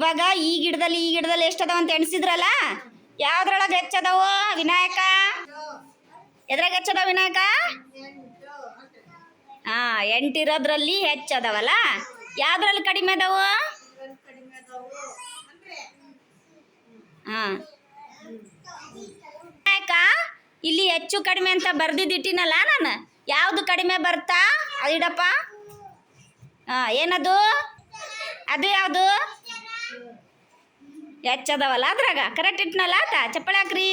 ಇವಾಗ ಈ ಗಿಡದಲ್ಲಿ ಈ ಗಿಡದಲ್ಲಿ ಎಷ್ಟದವ ಅಂತ ಎಣಿಸಿದ್ರಲ್ಲ? ಯಾವ್ದ್ರೊಳಗೆ ಹೆಚ್ಚದವು ವಿನಾಯಕ? ಎದ್ರಾಗ ಹೆಚ್ಚದ ವಿನಾಯಕ? ಹಾ, ಎಂಟಿರೋದ್ರಲ್ಲಿ ಹೆಚ್ಚದವಲ್ಲ? ಯಾವ್ದ್ರಲ್ಲಿ ಕಡಿಮೆ ಅದಾವು? ಹಾ. ವಿನಾಯಕ, ಇಲ್ಲಿ ಹೆಚ್ಚು ಕಡಿಮೆ ಅಂತ ಬರ್ದಿದ್ದಿಟ್ಟಿನಲ್ಲ ನಾನು? ಯಾವ್ದು ಕಡಿಮೆ ಬರ್ತಾ? ಅದಿಡಪ್ಪ. ಹಾ, ಏನದು? ಅದು ಯಾವುದು? ಹೆಚ್ಚದವಲ್ಲ ಅದ್ರಾಗ? ಕರೆಕ್ಟ್ ಇಟ್ನಲ್ಲ ಆತ? ಚಪ್ಪಳಿ ಹಾಕ್ರಿ.